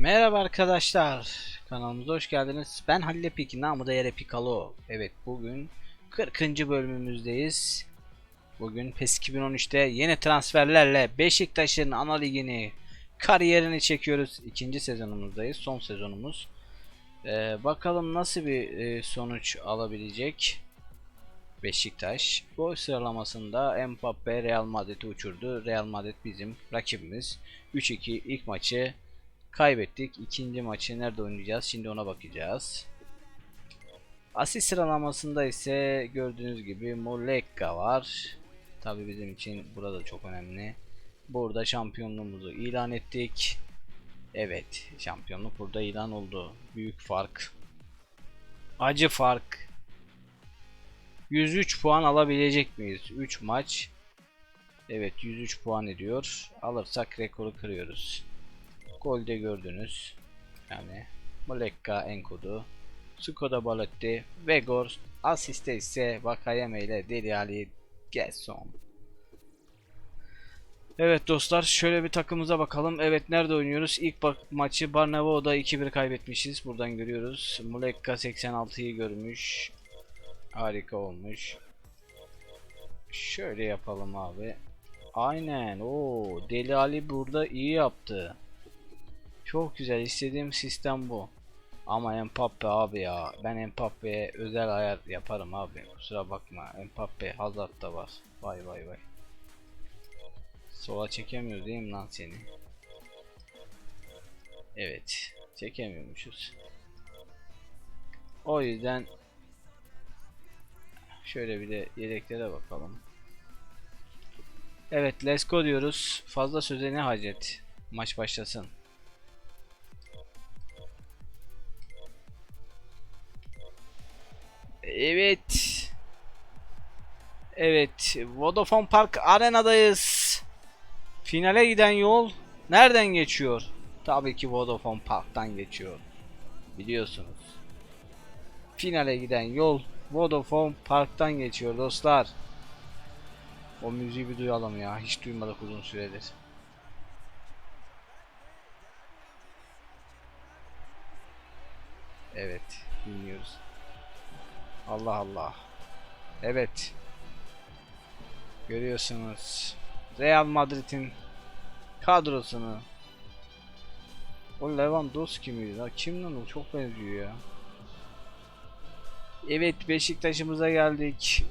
Merhaba arkadaşlar. Kanalımıza hoş geldiniz. Ben Halil Epik, namı da Yer Pikalo. Evet bugün 40. bölümümüzdeyiz. Bugün PES 2013'te yeni transferlerle Beşiktaş'ın ana ligini, kariyerini çekiyoruz. İkinci sezonumuzdayız. Son sezonumuz. Ee, bakalım nasıl bir e, sonuç alabilecek Beşiktaş. Gol sıralamasında Mbappe Real Madrid'i uçurdu. Real Madrid bizim rakibimiz. 3-2 ilk maçı kaybettik. İkinci maçı nerede oynayacağız? Şimdi ona bakacağız. Asist sıralamasında ise gördüğünüz gibi Moleka var. Tabi bizim için burada çok önemli. Burada şampiyonluğumuzu ilan ettik. Evet, şampiyonluk burada ilan oldu. Büyük fark. Acı fark. 103 puan alabilecek miyiz? 3 maç. Evet 103 puan ediyor. Alırsak rekoru kırıyoruz. Golde gördünüz. Yani Moleka Enkudu. Skoda Balotti. Vegor. Asiste ise Vakayeme ile Deli Ali Gerson. Evet dostlar şöyle bir takımımıza bakalım. Evet nerede oynuyoruz? İlk maçı Barnavo'da 2-1 kaybetmişiz. Buradan görüyoruz. Muleka 86'yı görmüş. Harika olmuş. Şöyle yapalım abi. Aynen. O Deli Ali burada iyi yaptı. Çok güzel. istediğim sistem bu. Ama Mbappe abi ya. Ben Mbappe'ye özel ayar yaparım abi. Kusura bakma. Mbappe Hazard da var. Vay vay vay. Sola çekemiyoruz değil mi lan seni? Evet. Çekemiyormuşuz. O yüzden şöyle bir de yedeklere bakalım. Evet let's go diyoruz. Fazla söze ne hacet. Maç başlasın. Evet. Evet. Vodafone Park Arena'dayız. Finale giden yol nereden geçiyor? Tabii ki Vodafone Park'tan geçiyor. Biliyorsunuz. Finale giden yol Vodafone Park'tan geçiyor dostlar. O müziği bir duyalım ya. Hiç duymadık uzun süredir. Evet, dinliyoruz. Allah Allah. Evet. Görüyorsunuz. Real Madrid'in kadrosunu. O Lewandowski miydi? lan? Kim lan o? Çok benziyor ya. Evet Beşiktaş'ımıza geldik.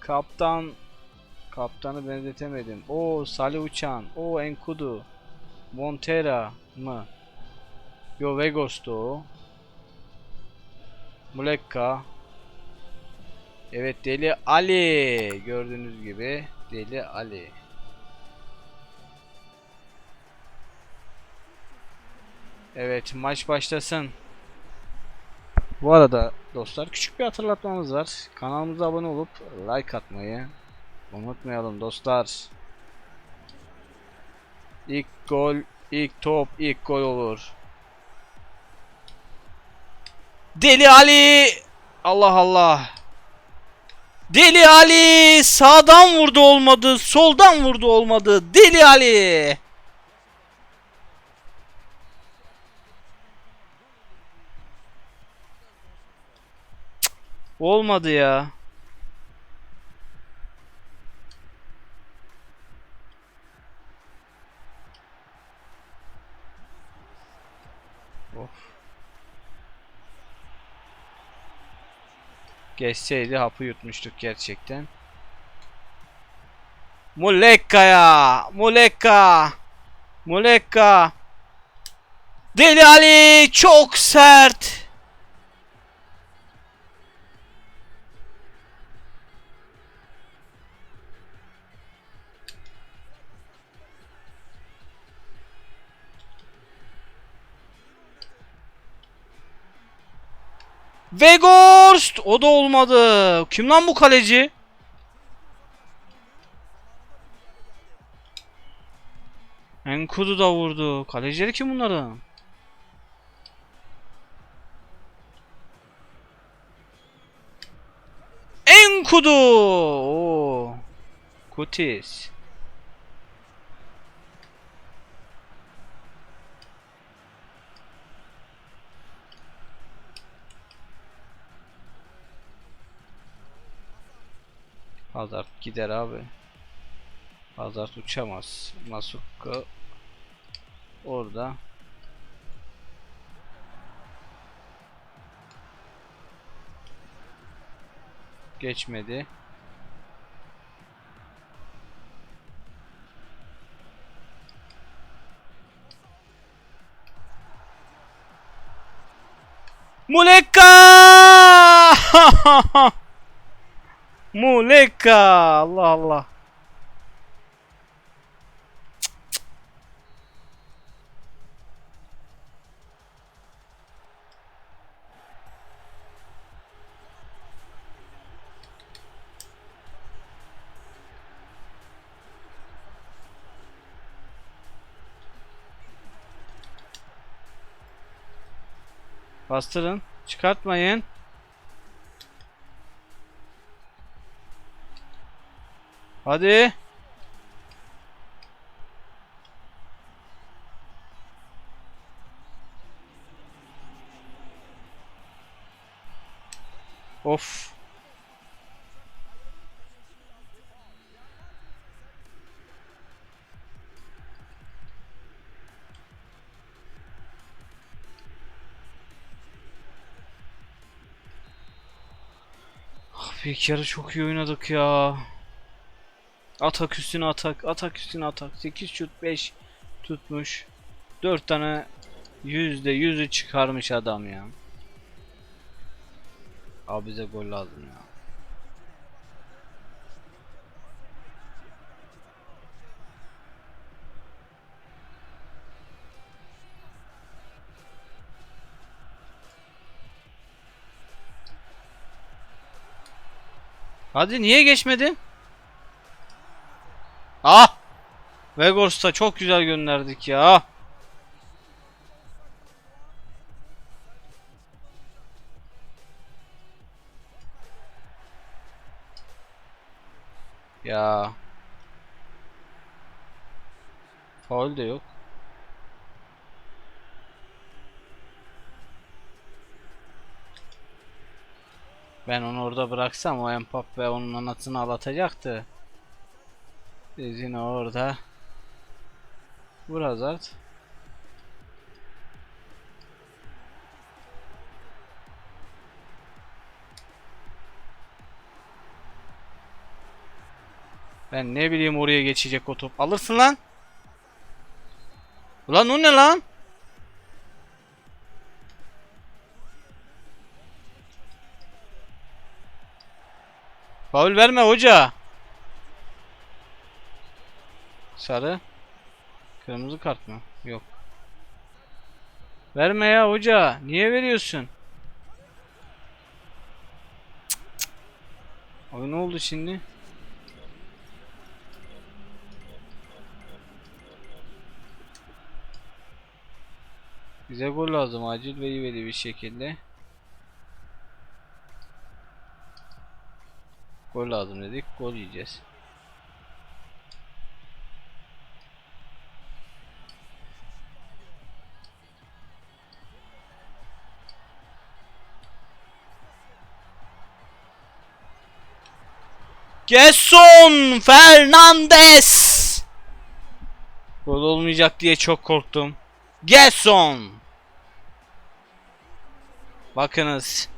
Kaptan Kaptanı benzetemedim. O Salih Uçan. O Enkudu. Montera mı? Yo Vegos'tu o. Muleka. Evet Deli Ali. Gördüğünüz gibi Deli Ali. Evet maç başlasın. Bu arada dostlar küçük bir hatırlatmamız var. Kanalımıza abone olup like atmayı unutmayalım dostlar. İlk gol, ilk top, ilk gol olur. Deli Ali! Allah Allah! Deli Ali! Sağdan vurdu olmadı, soldan vurdu olmadı. Deli Ali! Olmadı ya. Geçseydi hapı yutmuştuk gerçekten. Muleka ya! Muleka! Muleka! Deli Ali çok sert! Vegorst! O da olmadı. Kim lan bu kaleci? Enkudu da vurdu. Kalecileri kim bunların? Enkudu! Oo. Kutis. Hazard gider abi. Hazard uçamaz. Masuka orada. Geçmedi. Muleka! Muleka! Allah Allah. Bastırın. Çıkartmayın. Hadi. Of. Abi ilk yarı çok iyi oynadık ya. Atak üstüne atak, atak üstüne atak. 8 şut 5 tutmuş. 4 tane yüzde yüzü çıkarmış adam ya. Abi bize gol lazım ya. Hadi niye geçmedin? Ah! Vegors'ta çok güzel gönderdik ya. Ya. Faul de yok. Ben onu orada bıraksam o Mbappe onun anasını ağlatacaktı. Biz yine orada. Vur Hazard. Ben ne bileyim oraya geçecek o top. Alırsın lan. Ulan o ne lan? Faul verme hoca. Sarı. Kırmızı kart mı? Yok. Verme ya hoca. Niye veriyorsun? Cık. Abi ne oldu şimdi? Bize gol lazım acil ve ivedi bir şekilde. Gol lazım dedik. Gol yiyeceğiz. Gerson Fernandes. Gol olmayacak diye çok korktum. Gerson. Bakınız.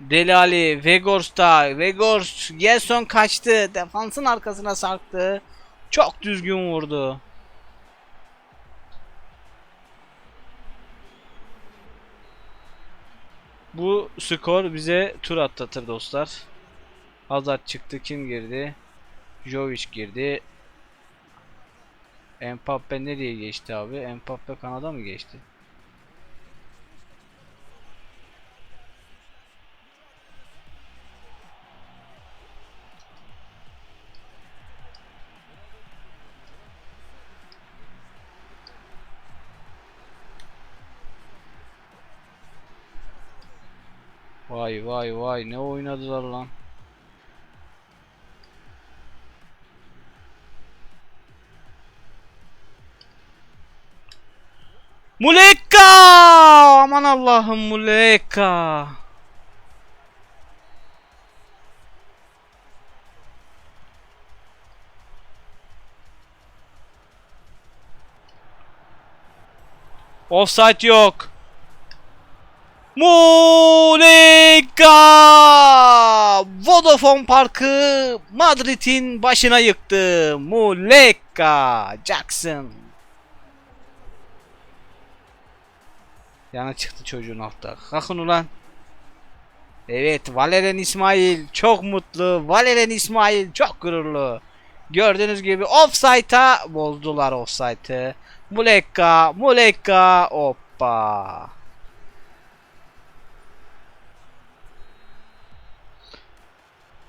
Deli Ali, Vegors'ta, Vegors, Gerson kaçtı, defansın arkasına sarktı. Çok düzgün vurdu. Bu skor bize tur atlatır dostlar. Hazard çıktı, kim girdi? Jovic girdi. Mbappe nereye geçti abi? Mbappe Kanada mı geçti? Vay vay vay ne oynadılar lan. Muleka! Aman Allah'ım Muleka. Offside yok. Muleka! Vodafone Parkı Madrid'in başına yıktı. Muleka Jackson Yana çıktı çocuğun altta. Kalkın ulan. Evet Valerian İsmail çok mutlu. Valerian İsmail çok gururlu. Gördüğünüz gibi offside'a bozdular offside'ı. Muleka, Muleka, hoppa.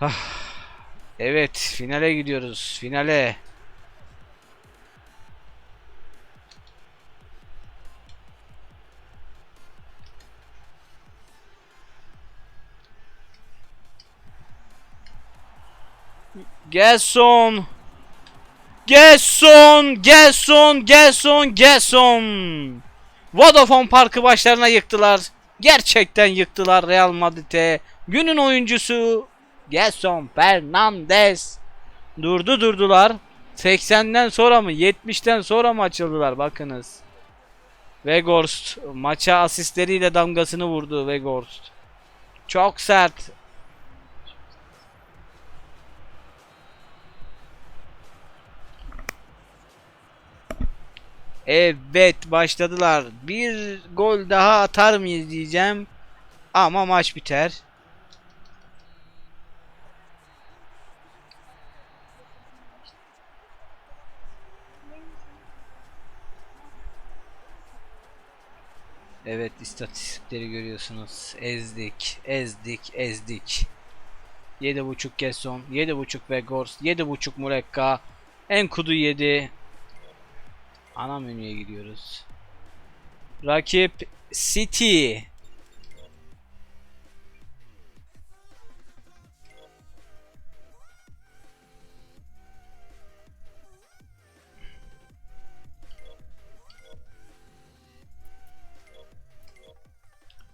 Ah. Evet, finale gidiyoruz. Finale. Gelson. Gelson, Gelson, Gelson, Gelson. Vodafone Parkı başlarına yıktılar. Gerçekten yıktılar Real Madrid'e. Günün oyuncusu Gelson Fernandez. Durdu durdular. 80'den sonra mı 70'ten sonra mı açıldılar bakınız. Weghorst maça asistleriyle damgasını vurdu Weghorst. Çok sert. Evet başladılar. Bir gol daha atar mıyız diyeceğim. Ama maç biter. Evet istatistikleri görüyorsunuz. Ezdik, ezdik, ezdik. 7.5 Kesson, 7.5 Vegors, 7.5 Murekka, Enkudu 7. Ana menüye gidiyoruz. Rakip City.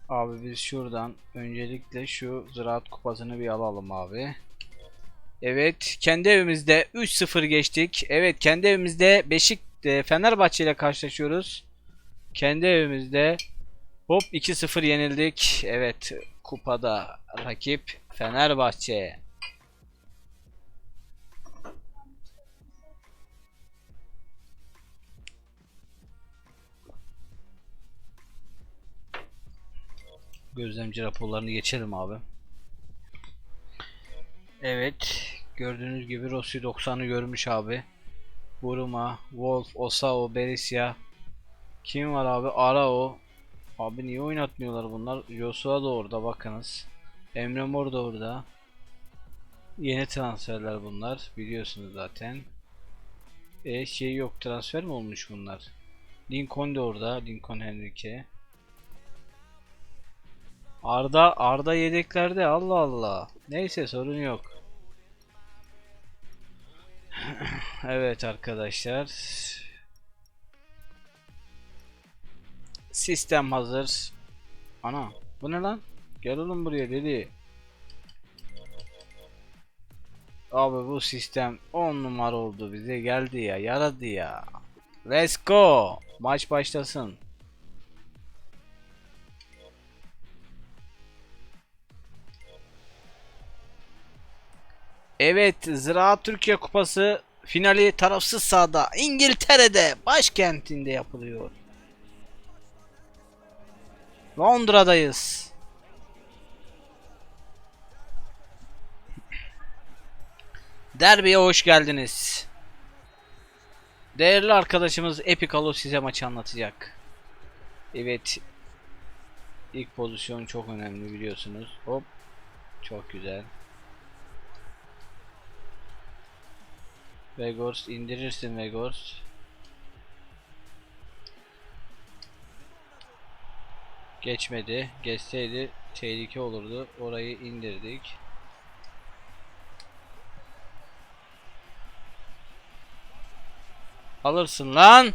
Abi biz şuradan öncelikle şu Ziraat Kupası'nı bir alalım abi. Evet, kendi evimizde 3-0 geçtik. Evet, kendi evimizde Beşik e, Fenerbahçe ile karşılaşıyoruz. Kendi evimizde hop 2-0 yenildik. Evet, kupada rakip Fenerbahçe. Gözlemci raporlarını geçelim abi. Evet. Gördüğünüz gibi Rossi 90'ı görmüş abi. Buruma, Wolf, Osao, Berisya. Kim var abi? Arao. Abi niye oynatmıyorlar bunlar? Joshua da orada bakınız. Emre Mor da orada. Yeni transferler bunlar. Biliyorsunuz zaten. E şey yok. Transfer mi olmuş bunlar? Lincoln de orada. Lincoln Henrique. Arda Arda yedeklerde Allah Allah. Neyse sorun yok. Evet arkadaşlar. Sistem hazır. Ana bu ne lan? Gel oğlum buraya dedi. Abi bu sistem 10 numara oldu bize geldi ya yaradı ya. Let's go. Maç başlasın. Evet, Ziraat Türkiye Kupası finali tarafsız sahada İngiltere'de başkentinde yapılıyor. Londra'dayız. Derbiye hoş geldiniz. Değerli arkadaşımız Epicalo size maçı anlatacak. Evet. İlk pozisyon çok önemli biliyorsunuz. Hop. Çok güzel. Vegors indirirsin Vegors. Geçmedi. Geçseydi tehlike olurdu. Orayı indirdik. Alırsın lan.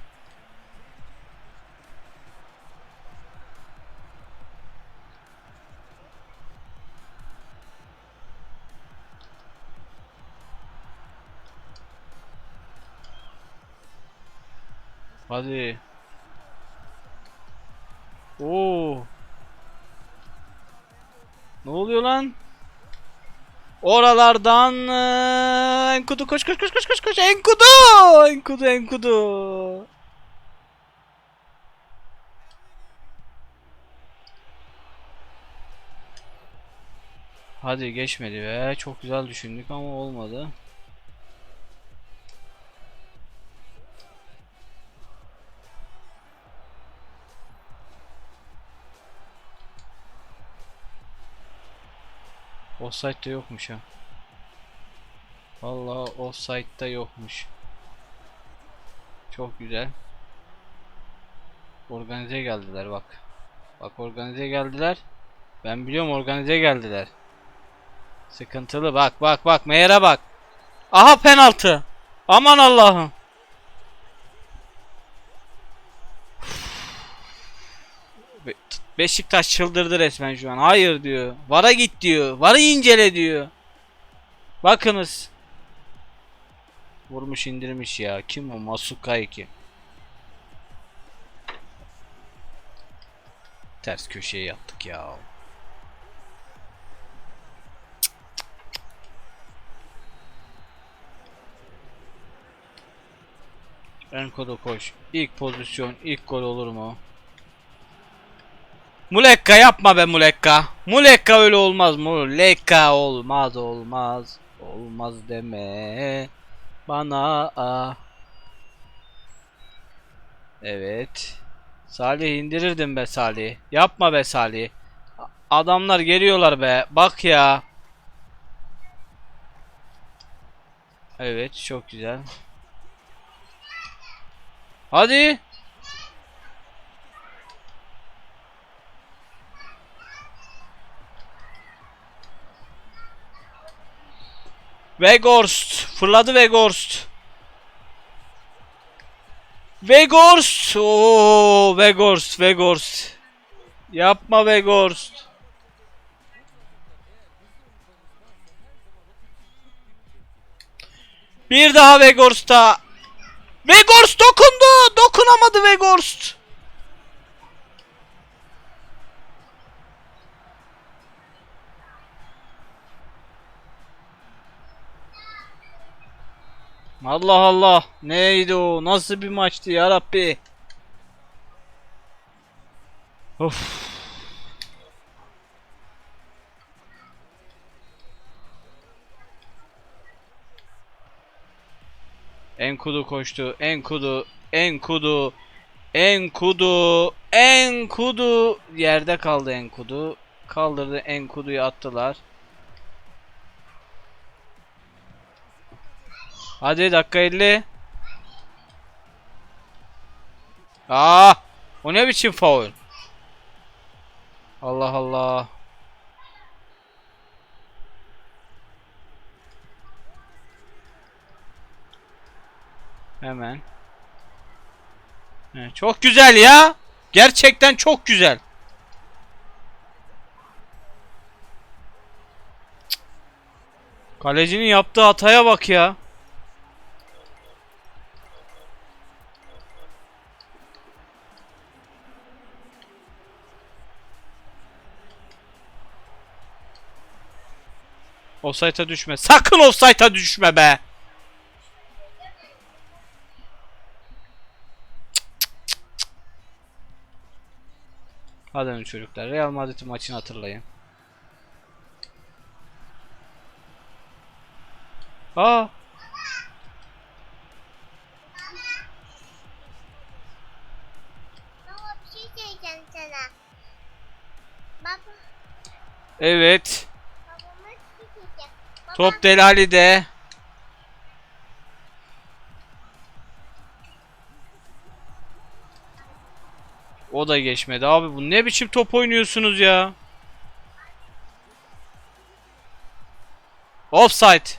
Hadi. Oo. Ne oluyor lan? Oralardan eee, Enkudu koş koş koş koş koş koş Enkudu Enkudu Enkudu Hadi geçmedi be çok güzel düşündük ama olmadı Offside'de yokmuş ha. Vallahi offside'da yokmuş. Çok güzel. Organize geldiler bak. Bak organize geldiler. Ben biliyorum organize geldiler. Sıkıntılı bak bak bak Meyer'e bak. Aha penaltı. Aman Allah'ım. Be- Beşiktaş çıldırdı resmen şu an. Hayır diyor. Vara git diyor. Varı incele diyor. Bakınız. Vurmuş indirmiş ya. Kim o? Masukai ki. Ters köşeye yattık ya. Enkodo koş. İlk pozisyon, ilk gol olur mu? Mulekka yapma be Mulekka. Mulekka öyle olmaz. Mulekka olmaz olmaz. Olmaz deme. Bana. Evet. Salih indirirdim be Salih. Yapma be Salih. Adamlar geliyorlar be. Bak ya. Evet çok güzel. Hadi. Vegorst. Fırladı Vegorst. Vegorst. Oo, Vegorst, Vegorst. Yapma Vegorst. Bir daha Vegorst'a. Vegorst dokundu. Dokunamadı Vegorst. Allah Allah. Neydi o? Nasıl bir maçtı ya Rabbi? Of. Enkudu koştu. Enkudu. Enkudu. Enkudu. Enkudu. Yerde kaldı Enkudu. Kaldırdı Enkudu'yu attılar. Hadi dakika 50. Aa! O ne biçim faul? Allah Allah. Hemen. He, çok güzel ya. Gerçekten çok güzel. Kalecinin yaptığı hataya bak ya. Offside'a düşme. Sakın offside'a düşme be. Hadi çocuklar. Real Madrid maçını hatırlayın. Aa. Şey Evet. babama bir şey söyleyeceğim. Baba, Top Delali'de. O da geçmedi. Abi bu ne biçim top oynuyorsunuz ya? Offside.